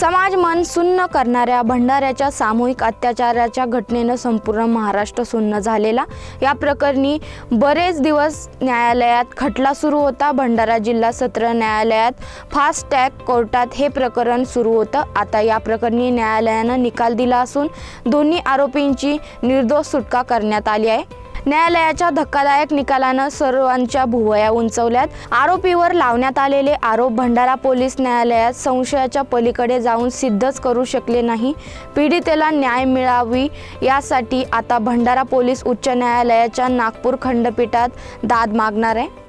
समाज मन सुन्न करणाऱ्या भंडाऱ्याच्या सामूहिक अत्याचाराच्या घटनेनं संपूर्ण महाराष्ट्र सुन्न झालेला. या प्रकरणी बरेच दिवस न्यायालयात खटला सुरू होता. भंडारा जिल्हा सत्र न्यायालयात फास्ट टॅग कोर्टात हे प्रकरण सुरू होतं. आता या प्रकरणी न्यायालयानं निकाल दिला असून दोन्ही आरोपींची निर्दोष सुटका करण्यात आली आहे. न्यायालयाच्या धक्कादायक निकालानं सर्वांच्या भुवया उंचवल्यात. आरोपीवर लावण्यात आलेले आरोप भंडारा पोलीस न्यायालयात संशयाच्या पलीकडे जाऊन सिद्धच करू शकले नाही. पीडितेला न्याय मिळावी यासाठी आता भंडारा पोलीस उच्च न्यायालयाच्या नागपूर खंडपीठात दाद मागणार आहे.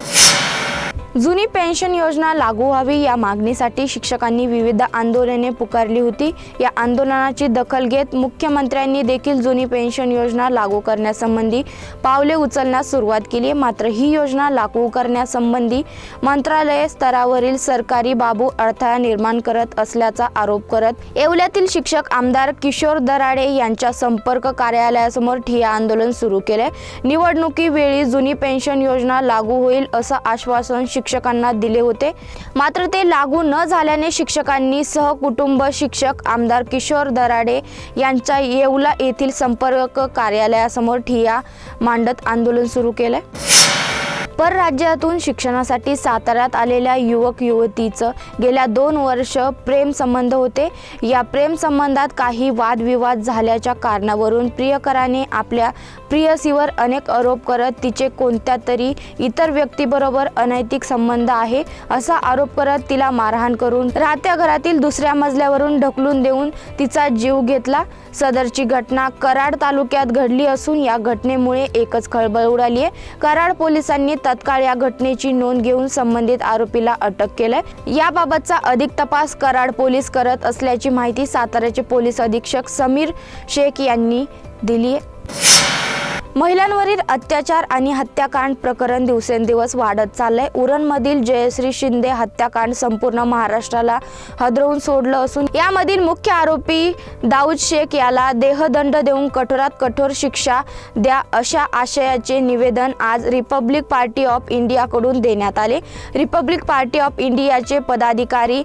जुनी पेन्शन योजना लागू व्हावी या मागणीसाठी शिक्षकांनी विविध आंदोलने पुकारली होती. या आंदोलनाची दखल घेत मुख्यमंत्र्यांनी देखील जुनी पेन्शन योजना लागू करण्यासंबंधी पावले उचलण्यास सुरुवात केली. मात्र ही योजना लागू करण्यासंबंधी मंत्रालय स्तरावरील सरकारी बाबू अडथळा निर्माण करत असल्याचा आरोप करत येवल्यातील शिक्षक आमदार किशोर दराडे यांच्या संपर्क कार्यालयासमोर ठिया आंदोलन सुरू केले. निवडणुकीवेळी जुनी पेन्शन योजना लागू होईल असं आश्वासन शिक्षकांना दिले होते. मात्र ते लागू न झाल्याने शिक्षकांनी सहकुटुंब शिक्षक आमदार किशोर दराडे यांच्या येवला येथील संपर्क कार्यालयासमोर ठिया मांडत आंदोलन सुरू केलं परराज्यातून शिक्षणासाठी साताऱ्यात आलेल्या युवक युवतीचं गेल्या दोन वर्ष प्रेमसंबंध होते. या प्रेमसंबंधात काही वादविवाद झाल्याच्या कारणावरून प्रियकराने आपल्या प्रियसीवर अनेक आरोप करत तिचे कोणत्या तरी इतर व्यक्तीबरोबर अनैतिक संबंध आहे असा आरोप करत तिला मारहाण करून राहत्या घरातील दुसऱ्या मजल्यावरून ढकलून देऊन तिचा जीव घेतला. सदरची घटना कराड तालुक्यात घडली असून या घटनेमुळे एकच खळबळ उडाली आहे. कराड पोलिसांनी तत्काळ या घटनेची नोंद घेऊन संबंधित आरोपीला अटक केलंय. याबाबतचा अधिक तपास कराड पोलीस करत असल्याची माहिती साताऱ्याचे पोलीस अधीक्षक समीर शेख यांनी दिली आहे. महिलांवरील अत्याचार आणि हत्याकांड प्रकरण दिवसेंदिवस वाढत चाललंय. उरणमधील जयश्री शिंदे हत्याकांड संपूर्ण महाराष्ट्राला हदरवून सोडलं असून यामधील मुख्य आरोपी दाऊद शेख याला देहदंड देऊन कठोरात कठोर शिक्षा द्या अशा आशयाचे निवेदन आज रिपब्लिक पार्टी ऑफ इंडियाकडून देण्यात आले. रिपब्लिक पार्टी ऑफ इंडियाचे पदाधिकारी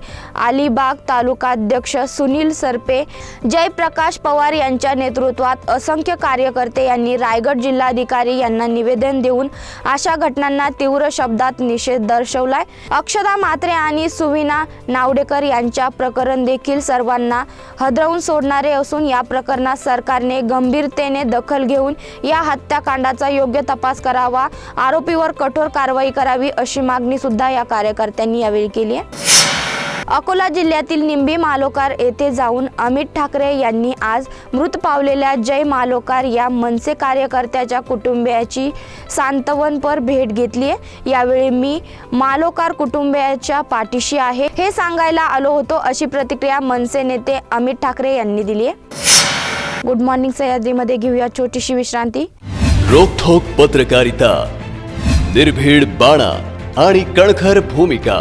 अलिबाग तालुकाध्यक्ष सुनील सरपे जयप्रकाश पवार यांच्या नेतृत्वात असंख्य कार्यकर्ते यांनी रायगड जिल्हाधिकारी यांना निवेदन देऊन अशा घटनांना तीव्र शब्दात निषेध दर्शवलाय. अक्षदा मात्रे आणि सुविना नावडेकर यांच्या प्रकरण देखील सर्वांना हदरवून सोडणारे असून या प्रकरणात सरकारने गंभीरतेने दखल घेऊन या हत्याकांडाचा योग्य तपास करावा आरोपीवर कठोर कारवाई करावी अशी मागणी सुद्धा या कार्यकर्त्यांनी यावेळी केली आहे. अकोला जिल्ह्यातील निंबी मालोकार येथे जाऊन अमित ठाकरे यांनी आज मृत पावलेल्या जय मालोकार या मनसे कार्यकर्त्याच्या कुटुंबियाची सांत्वनपर भेट घेतली आहे. यावेळी मी मालोकार कुटुंबियाच्या पाठीशी आहे. हे सांगायला आलो होतो अशी प्रतिक्रिया मनसे नेते अमित ठाकरे यांनी दिली आहे. गुड मॉर्निंग सह्याद्रीमध्ये घेऊया छोटीशी विश्रांती. रोखोक पत्रकारिता निर्भीड बाणा आणि कणखर भूमिका.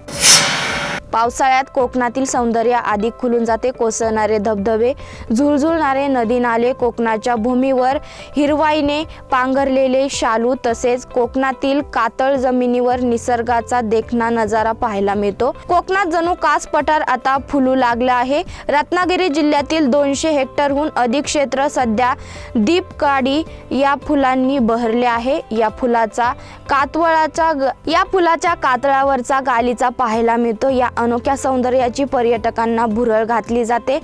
पावसाळ्यात कोकणातील सौंदर्य अधिक खुलून जाते कोसळणारे धबधबे झुळझुळणारे नदी नाले कोकणाच्या भूमीवर हिरवाईने पांघरलेले शालू तसेच कोकणातील कातळ जमिनीवर निसर्गाचा देखणा नजारा पाहायला मिळतो. कोकणात जणू कास पठार आता फुलू लागलं आहे. रत्नागिरी जिल्ह्यातील दोनशे हेक्टरहून अधिक क्षेत्र सध्या दीपकाडी या फुलांनी बहरले आहे. या फुलाचा कातवळाचा ग- या फुलाच्या कातळावरचा गालीचा पाहायला मिळतो. या अनोख्या सौंदर्याची पर्यटकांना भुरळ घातली जाते.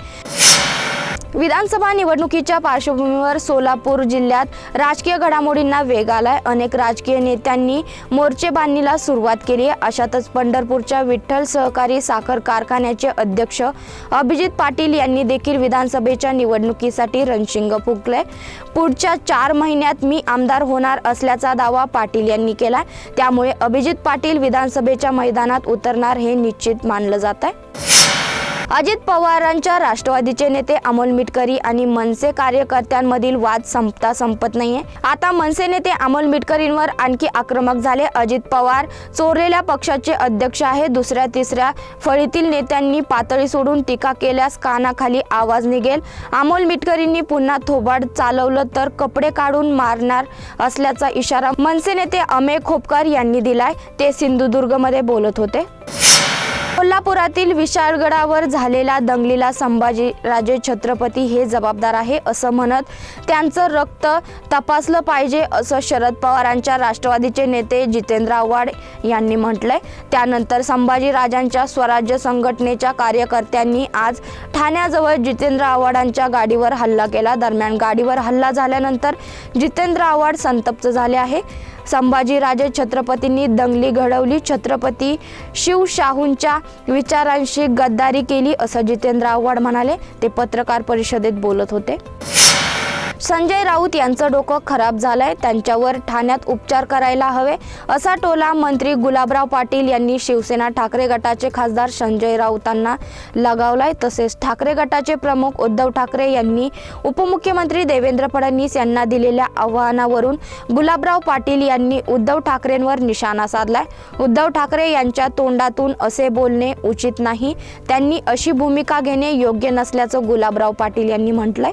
विधानसभा निवडणुकीच्या पार्श्वभूमीवर सोलापूर जिल्ह्यात राजकीय घडामोडींना वेग आलाय. अनेक राजकीय नेत्यांनी मोर्चे बांधणीला सुरुवात केली आहे. अशातच पंढरपूरच्या विठ्ठल सहकारी साखर कारखान्याचे अध्यक्ष अभिजित पाटील यांनी देखील विधानसभेच्या निवडणुकीसाठी रणशिंग फुंकले पुढच्या चार महिन्यात मी आमदार होणार असल्याचा दावा पाटील यांनी केला त्यामुळे अभिजित पाटील विधानसभेच्या मैदानात उतरणार हे निश्चित मानलं जात आहे अजित पवारांच्या राष्ट्रवादीचे नेते अमोल मिटकरी आणि मनसे कार्यकर्त्यांमधील वाद संपता संपत नाहीये. आता मनसे नेते अमोल मिटकरींवर आणखी आक्रमक झाले. अजित पवार चोरलेल्या पक्षाचे अध्यक्ष आहे. दुसऱ्या तिसऱ्या फळीतील नेत्यांनी पातळी सोडून टीका केल्यास कानाखाली आवाज निघेल. अमोल मिटकरींनी पुन्हा थोबाड चालवलं तर कपडे काढून मारणार असल्याचा इशारा मनसे नेते अमेय खोपकर यांनी दिलाय. ते सिंधुदुर्गमध्ये बोलत होते. कोल्हापुरातील विशाळगडावर झालेल्या दंगलीला संभाजी राजे छत्रपती हे जबाबदार आहे असं म्हणत त्यांचं रक्त तपासलं पाहिजे असं शरद पवारांच्या राष्ट्रवादीचे नेते जितेंद्र आव्हाड यांनी म्हटलंय. त्यानंतर संभाजी राजांच्या स्वराज्य संघटनेच्या कार्यकर्त्यांनी आज ठाण्याजवळ जितेंद्र आव्हाडांच्या गाडीवर हल्ला केला. दरम्यान गाडीवर हल्ला झाल्यानंतर जितेंद्र आव्हाड संतप्त झाले आहे. संभाजीराजे छत्रपतींनी दंगली घडवली. छत्रपती शिवशाहूंच्या विचारांशी गद्दारी केली असं जितेंद्र आव्हाड म्हणाले. ते पत्रकार परिषदेत बोलत होते. संजय राऊत यांचं डोकं खराब झालंय. त्यांच्यावर ठाण्यात उपचार करायला हवे असा टोला मंत्री गुलाबराव पाटील यांनी शिवसेना ठाकरे गटाचे खासदार संजय राऊतांना लगावलाय. तसेच ठाकरे गटाचे प्रमुख उद्धव ठाकरे यांनी उपमुख्यमंत्री देवेंद्र फडणवीस यांना दिलेल्या आव्हानावरून गुलाबराव पाटील यांनी उद्धव ठाकरेंवर निशाणा साधलाय. उद्धव ठाकरे यांच्या तोंडातून असे बोलणे उचित नाही. त्यांनी अशी भूमिका घेणे योग्य नसल्याचं गुलाबराव पाटील यांनी म्हटलंय.